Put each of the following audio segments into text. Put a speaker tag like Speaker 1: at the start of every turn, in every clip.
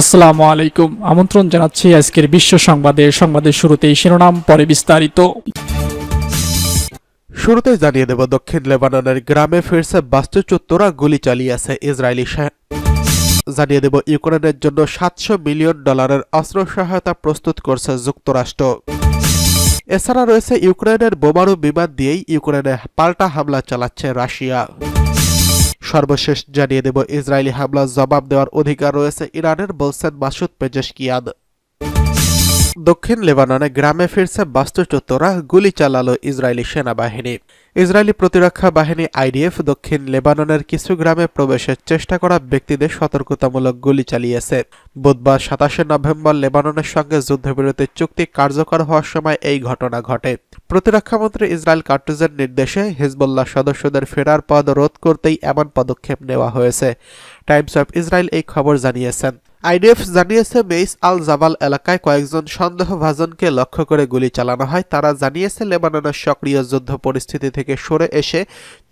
Speaker 1: আসসালামু আলাইকুম। আমন্ত্রণ জানাচ্ছি আজকের বিশ্ব সংবাদে। সংবাদের শুরুতেই শিরোনাম, পরে বিস্তারিত।
Speaker 2: শুরুতে জানিয়ে দেব, দক্ষিণ লেবাননের গ্রামে ফিরছে বাস্তুচ্যুতরা, গুলি চালিয়েছে ইসরায়েলি জানিয়ে দেব, ইউক্রেনের জন্য সাতশো মিলিয়ন ডলারের অস্ত্র সহায়তা প্রস্তুত করছে যুক্তরাষ্ট্র। এছাড়া রয়েছে ইউক্রেনের বোমারু বিমান দিয়েই ইউক্রেনে পাল্টা হামলা চালাচ্ছে রাশিয়া। সর্বশেষ জানিয়ে দেব ইসরায়েলি হামলার জবাব দেওয়ার অধিকার রয়েছে ইরানের বলছেন মাসুদ পেজেশকিয়ান দক্ষিণ লেবাননে গ্রামে ফিরছে বাস্তুচ্যুতরা, গুলি চালালো ইসরায়েলি সেনাবাহিনী। ইসরায়েলি প্রতিরক্ষা বাহিনী আইডিএফ দক্ষিণ লেবাননের কিছু গ্রামে প্রবেশের চেষ্টা করা ব্যক্তিদের সতর্কতামূলক গুলি চালিয়েছে। বুধবার সাতাশে নভেম্বর লেবাননের সঙ্গে যুদ্ধবিরতির চুক্তি কার্যকর হওয়ার সময় এই ঘটনা ঘটে। প্রতিরক্ষামন্ত্রী ইসরায়েল কার্টুজের নির্দেশে হিজবুল্লাহ সদস্যদের ফেরার পদ রোধ করতেই এমন পদক্ষেপ নেওয়া হয়েছে। টাইমস অফ ইসরায়েল এই খবর জানিয়েছেন। আইডিএফ জানিয়েছে, মেইস আল জাবাল এলাকায় কয়েকজন সন্দেহভাজনকে লক্ষ্য করে গুলি চালানো হয়। তারা জানিয়েছে, লেবাননের সক্রিয় যুদ্ধ পরিস্থিতি থেকে সরে এসে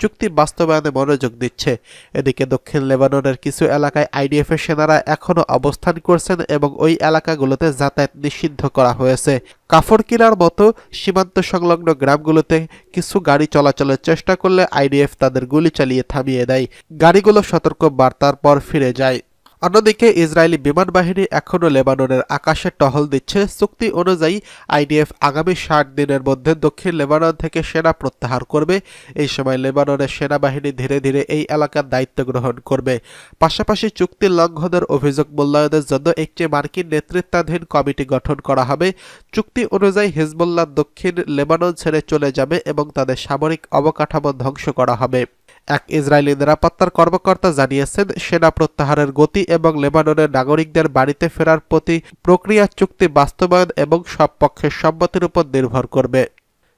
Speaker 2: চুক্তি বাস্তবায়নে মনোযোগ দিচ্ছে। এদিকে দক্ষিণ লেবাননের কিছু এলাকায় আইডিএফের সেনারা এখনও অবস্থান করছেন এবং ওই এলাকাগুলোতে যাতায়াত নিষিদ্ধ করা হয়েছে। কাফর কাফরকিলার মতো সীমান্ত সংলগ্ন গ্রামগুলোতে কিছু গাড়ি চলাচলের চেষ্টা করলে আইডিএফ তাদের গুলি চালিয়ে থামিয়ে দেয়। গাড়িগুলো সতর্ক বার্তার পর ফিরে যায়। অন্যদিকে ইসরায়েলি বিমান বাহিনী এখনও লেবাননের আকাশে টহল দিচ্ছে। চুক্তি অনুযায়ী আইডিএফ আগামী ষাট দিনের মধ্যে দক্ষিণ লেবানন থেকে সেনা প্রত্যাহার করবে। এই সময় লেবাননের সেনাবাহিনী ধীরে ধীরে এই এলাকার দায়িত্ব গ্রহণ করবে। পাশাপাশি চুক্তি লঙ্ঘনের অভিযোগ মূল্যায়নের জন্য একটি মার্কিন নেতৃত্বাধীন কমিটি গঠন করা হবে। চুক্তি অনুযায়ী হিজবুল্লাহ দক্ষিণ লেবানন ছেড়ে চলে যাবে এবং তাদের সামরিক অবকাঠামো ধ্বংস করা হবে। এক ইসরায়েলি নিরাপত্তার কর্মকর্তা জানিয়েছেন, সেনা প্রত্যাহারের গতি এবং লেবাননের নাগরিকদের বাড়িতে ফেরার প্রতি প্রক্রিয়া চুক্তি বাস্তবায়ন এবং সব পক্ষের সম্মতির উপর নির্ভর করবে।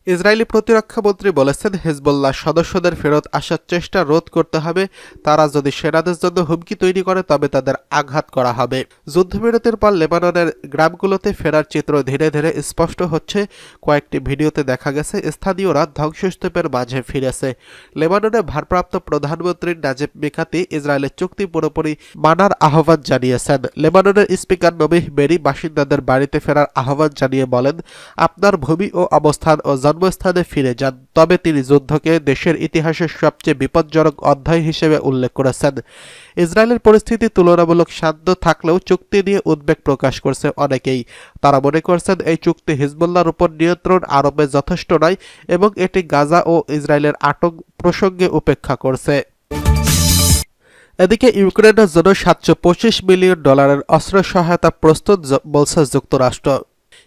Speaker 2: ইসরায়েলি প্রতিরক্ষামন্ত্রী বলেছেন, হেজবুল্লাহ সদস্যদের ফেরত আসার চেষ্টা রোধ করতে হবে। তারা যদি সেনাদের জন্য হুমকি তৈরি করে, তবে তাদের আঘাত করা হবে। যুদ্ধবিরতির পর লেবাননের গ্রামগুলোতে ফেরার চিত্র ধীরে ধীরে স্পষ্ট হচ্ছে। কয়েকটি ভিডিওতে দেখা গেছে, স্থানীয়রা ধ্বংসস্তূপের মাঝে ফিরেছে। লেবাননের ভারপ্রাপ্ত প্রধানমন্ত্রী নাজিব মিকাতি ইসরায়েলের চুক্তি পুরোপুরি মানার আহ্বান জানিয়েছেন। লেবাননের স্পিকার নবিহ বেরি বাসিন্দাদের বাড়িতে ফেরার আহ্বান জানিয়ে বলেন, আপনার ভূমি ও অবস্থান ও জন্মস্থানে ফিরে যান, তবে তিনি যুদ্ধকে দেশের ইতিহাসের সবচেয়ে বিপজ্জনক অধ্যায় হিসেবে উল্লেখ করেছেন। ইসরায়েলের পরিস্থিতি তুলনামূলক শান্ত থাকলেও চুক্তি নিয়ে উদ্বেগ প্রকাশ করছে অনেকেই। তারা মনে করছেন এই চুক্তি হিজবুল্লাহর উপর নিয়ন্ত্রণ আরোপে যথেষ্ট নয় এবং এটি গাজা ও ইসরায়েলের আটক প্রসঙ্গে উপেক্ষা করছে। এদিকে ইউক্রেনের জন্য সাতশো পঁচিশ মিলিয়ন ডলারের অস্ত্র সহায়তা প্রস্তুত বলছে যুক্তরাষ্ট্র।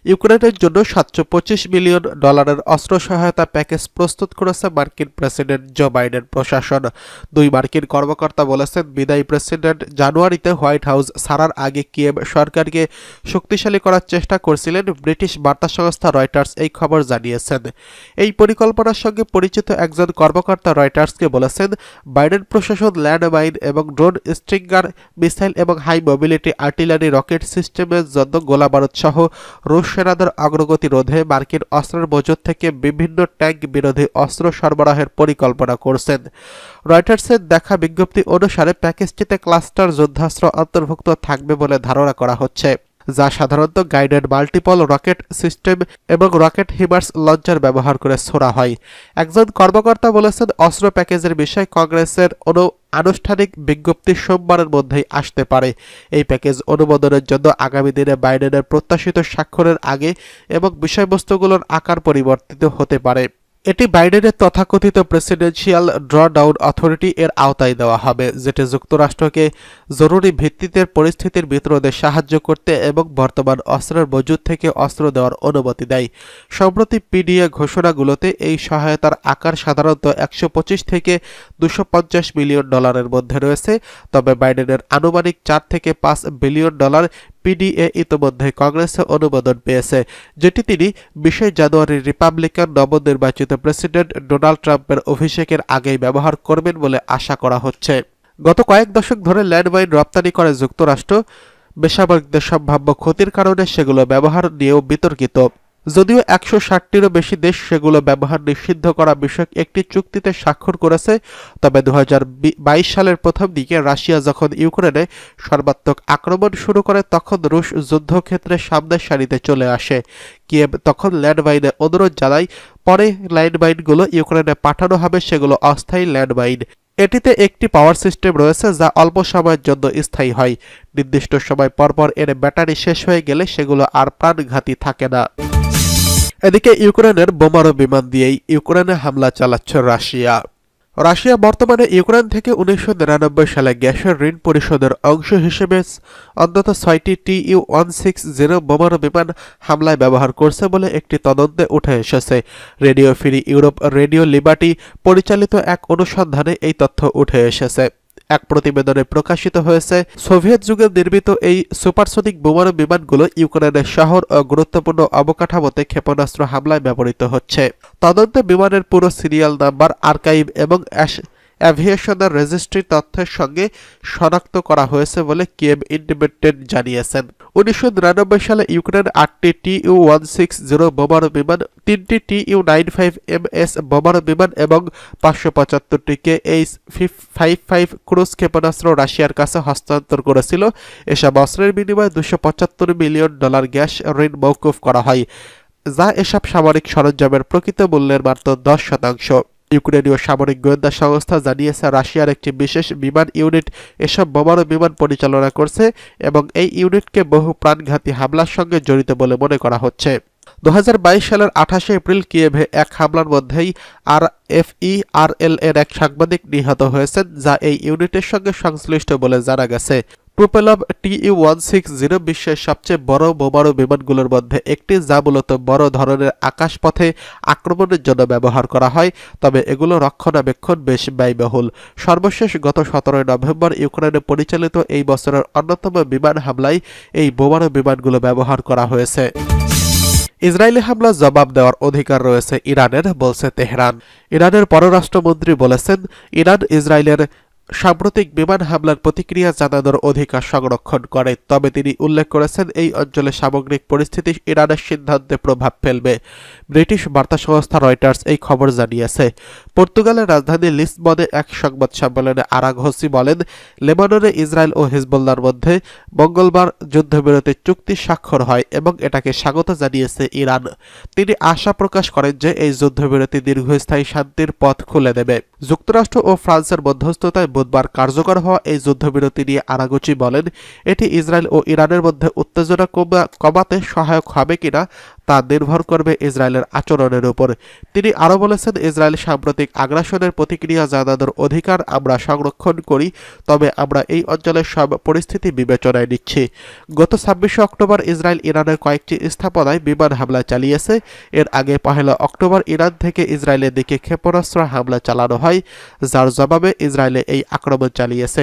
Speaker 2: ইউক্রেনের জন্য সাতশো পঁচিশ মিলিয়ন ডলারের অস্ত্র সহায়তা প্যাকেজ প্রস্তুত করেছে মার্কিন প্রেসিডেন্ট জো বাইডেন প্রশাসন। দুই মার্কিন কর্মকর্তা বলেছেন, বিদায়ী প্রেসিডেন্ট জানুয়ারিতে হোয়াইট হাউস ছাড়ার আগে কিয়েভ সরকারকে শক্তিশালী করার চেষ্টা করছিলেন, ব্রিটিশ বার্তা সংস্থা রয়টার্স এই খবর জানিয়েছেন। এই পরিকল্পনার সঙ্গে পরিচিত একজন কর্মকর্তা রয়টার্সকে বলেছেন, বাইডেন প্রশাসন ল্যান্ড মাইন এবং ড্রোন স্ট্রিঙ্গার, মিসাইল এবং হাই মোবিলিটি আর্টিলারি রকেট সিস্টেমের জন্য গোলাবারুদ সহ রুশ সেনাদের অগ্রগতি রোধে মার্কিন অস্ত্রের মজুদ থেকে বিভিন্ন ট্যাঙ্ক বিরোধী অস্ত্র সরবরাহের পরিকল্পনা করছেন। রয়টার্সের দেখা বিজ্ঞপ্তি অনুসারে প্যাকেজটিতে ক্লাস্টার, যুদ্ধাস্ত্র অন্তর্ভুক্ত থাকবে বলে ধারণা করা হচ্ছে। যা সাধারণত গাইডেড মাল্টিপল রকেট সিস্টেম এবং রকেট হিমার্স লঞ্চার ব্যবহার করে ছোড়া হয়। একজন কর্মকর্তা বলেছেন, অস্ত্র প্যাকেজের বিষয়ে কংগ্রেসের অনু আনুষ্ঠানিক বিজ্ঞপ্তি সোমবারের মধ্যেই আসতে পারে। এই প্যাকেজ অনুমোদনের জন্য আগামী দিনে বাইডেনের প্রত্যাশিত স্বাক্ষরের আগে এবং বিষয়বস্তুগুলোর আকার পরিবর্তিত হতে পারে। এটি বাইডেনের তথাকথিত প্রেসিডেন্সিয়াল ড্রডাউন অথরিটি এর আওতায় দেওয়া হবে, যেটি যুক্তরাষ্ট্রকে জরুরি ভিত্তিতে পরিস্থিতির বিতরণে সাহায্য করতে এবং বর্তমান অস্ত্রের মজুদ থেকে অস্ত্র দেওয়ার অনুমতি দেয়। সম্প্রতি পিডিএ ঘোষণাগুলোতে এই সহায়তার আকার সাধারণত একশো পঁচিশ থেকে দুশো মিলিয়ন ডলারের মধ্যে রয়েছে। তবে বাইডেনের আনুমানিক চার থেকে পাঁচ বিলিয়ন ডলার পিডিএ ইতোমধ্যে কংগ্রেসে অনুমোদন পেয়েছে, যেটি তিনি বিশে জানুয়ারি রিপাবলিকান নবনির্বাচিত প্রেসিডেন্ট ডোনাল্ড ট্রাম্পের অভিষেকের আগেই ব্যবহার করবেন বলে আশা করা হচ্ছে। গত কয়েক দশক ধরে ল্যান্ডমাইন রপ্তানি করে যুক্তরাষ্ট্র, বেসামরিকদের সম্ভাব্য ক্ষতির কারণে সেগুলো ব্যবহার নিয়েও বিতর্কিত। যদিও একশো ষাটটিরও বেশি দেশ সেগুলো ব্যবহার নিষিদ্ধ করা বিষয়ক একটি চুক্তিতে স্বাক্ষর করেছে, তবে দু হাজার বাইশ সালের প্রথম দিকে রাশিয়া যখন ইউক্রেনে সর্বাত্মক আক্রমণ শুরু করে, তখন রুশ যুদ্ধক্ষেত্রে সামনের সারিতে চলে আসে। কিয়েভ তখন ল্যান্ডমাইনে অনুরোধ জানায়, পরে ল্যান্ডমাইনগুলো ইউক্রেনে পাঠানো হবে সেগুলো অস্থায়ী ল্যান্ডমাইন। এটিতে একটি পাওয়ার সিস্টেম রয়েছে যা অল্প সময়ের জন্য স্থায়ী হয়। নির্দিষ্ট সময় পরপর এর ব্যাটারি শেষ হয়ে গেলে সেগুলো আর প্রাণঘাতী থাকে না। এদিকে ইউক্রেনের বোমারু বিমান দিয়েই ইউক্রেনে হামলা চালাচ্ছে রাশিয়া। রাশিয়া বর্তমানে ইউক্রেন থেকে উনিশশো নিরানব্বই সালে গ্যাসের ঋণ পরিশোধের অংশ হিসেবে অন্তত ছয়টি T U one six zero বোমারু বিমান হামলায় ব্যবহার করছে বলে একটি তদন্তে উঠে এসেছে। Radio free Europe radio liberty পরিচালিত এক অনুসন্ধানে এই তথ্য উঠে এসেছে। এক প্রতিবেদনে প্রকাশিত হয়েছে, সোভিয়েত যুগে নির্মিত এই সুপারসনিক বোমারু বিমানগুলো ইউক্রেনের শহর ও গুরুত্বপূর্ণ অবকাঠামোতে ক্ষেপণাস্ত্র হামলায় ব্যবহৃত হচ্ছে। তদন্তে বিমানের পুরো সিরিয়াল নাম্বার, আর্কাইভ এবং অ্যাভিয়েশনের রেজিস্ট্রি তথ্যের সঙ্গে শনাক্ত করা হয়েছে বলে কিয়েভ ইন্ডিপেন্ডেন্ট জানিয়েছেন। উনিশশো নিরানব্বই সালে ইউক্রেন আটটি T U one six zero বোমারু বিমান, তিনটি T U nine five M S বোমারু বিমান এবং পাঁচশো পঁচাত্তরটি K H five five cruise ক্ষেপণাস্ত্র রাশিয়ার কাছে হস্তান্তর করেছিল। এসব অস্ত্রের বিনিময়ে দুশো পঁচাত্তর মিলিয়ন ডলার গ্যাস ঋণ মৌকুফ করা হয়, যা এসব সামরিক সরঞ্জামের প্রকৃত মূল্যের মাত্র দশ শতাংশ। ইউক্রেনীয় সামরিক গোয়েন্দা সংস্থা জানিয়েছে, রাশিয়ার একটি বিশেষ বিমান ইউনিট এসব বোমারু বিমান পরিচালনা করছে এবং এই ইউনিটকে বহু প্রাণঘাতী হামলার সঙ্গে জড়িত বলে মনে করা হচ্ছে। দু হাজার বাইশ সালের আঠাশে এপ্রিল কিয়েভে এক হামলার মধ্যেই আর এফই আর এল এর এক সাংবাদিক নিহত হয়েছেন, যা এই ইউনিটের সঙ্গে সংশ্লিষ্ট বলে জানা গেছে। প্রুপেলভ টি ওয়ান সিক্স জিরো বিশ্বের সবচেয়ে বড় বোমারু বিমানগুলোর মধ্যে একটি, যা মূলত বড় ধরনের আকাশপথে আক্রমণের জন্য ব্যবহার করা হয়, তবে এগুলো রক্ষণাবেক্ষণ বেশ ব্যয়বহুল। সর্বশেষ গত সতেরোই নভেম্বর ইউক্রেনে পরিচালিত এই বছরের অন্যতম বিমান হামলায় এই বোমারু বিমানগুলো ব্যবহার করা হয়েছে। ইসরায়েলি হামলা জবাব দেওয়ার অধিকার রয়েছে ইরানের, বলছে তেহরান। ইরানের পররাষ্ট্রমন্ত্রী বলেছেন, ইরান ইসরায়েলের সাম্প্রতিক বিমান হামলার প্রতিক্রিয়া জানানোর অধিকার সংরক্ষণ করে, তবে তিনি উল্লেখ করেছেন, এই অঞ্চলে সামগ্রিক পরিস্থিতি ইরানের সিদ্ধান্তে প্রভাব ফেলবে। ব্রিটিশ বার্তা সংস্থা রয়টার্স এই খবর জানিয়েছে। পর্তুগালের রাজধানী লিসবনে এক সংবাদ সম্মেলনে আরাঘসি বলেন, লেবাননে ইসরায়েল ও হিজবুল্লার মধ্যে মঙ্গলবার যুদ্ধবিরতি চুক্তি স্বাক্ষর হয় এবং এটাকে স্বাগত জানিয়েছে ইরান। তিনি আশা প্রকাশ করেন যে এই যুদ্ধবিরতি দীর্ঘস্থায়ী শান্তির পথ খুলে দেবে। যুক্তরাষ্ট্র ও ফ্রান্সের মধ্যস্থতায় বুধবার কার্যকর হওয়া এই যুদ্ধবিরতি নিয়ে আরাগুচি বলেন, এটি ইসরায়েল ও ইরানের মধ্যে উত্তেজনা কমা- কমাতে সহায়ক হবে কিনা তা নির্ভর করবে ইসরায়েলের আচরণের উপর। তিনি আরও বলেছেন, ইসরায়েল সাম্প্রতিক আগ্রাসনের প্রতিক্রিয়া জানানোর অধিকার আমরা সংরক্ষণ করি, তবে আমরা এই অঞ্চলের সব পরিস্থিতি বিবেচনায় নিচ্ছি। গত ছাব্বিশে অক্টোবর ইসরায়েল ইরানের কয়েকটি স্থাপনায় বিমান হামলা চালিয়েছে। এর আগে পহেলা অক্টোবর ইরান থেকে ইসরায়েলের দিকে ক্ষেপণাস্ত্র হামলা চালানো হয়, যার জবাবে ইসরায়েলে এই আক্রমণ চালিয়েছে।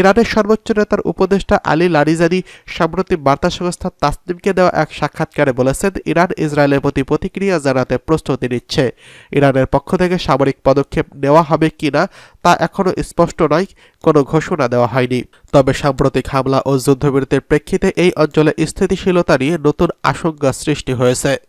Speaker 2: ইরানের সর্বোচ্চ নেতার উপদেষ্টা আলী লারিজানি সম্প্রতি বার্তা সংস্থা তাসনিমকে দেওয়া এক সাক্ষাৎকারে বলেছেন ইরান ইসরায়েলের প্রতি প্রতিক্রিয়া জানাতে প্রস্তুতি নিচ্ছে। ইরানের পক্ষ থেকে সামরিক পদক্ষেপ নেওয়া হবে কিনা তা এখনও স্পষ্ট নয়, কোনো ঘোষণা দেওয়া হয়নি। তবে সাম্প্রতিক হামলা ও যুদ্ধবিরতির প্রেক্ষিতে এই অঞ্চলে স্থিতিশীলতা নিয়ে নতুন আশঙ্কা সৃষ্টি হয়েছে।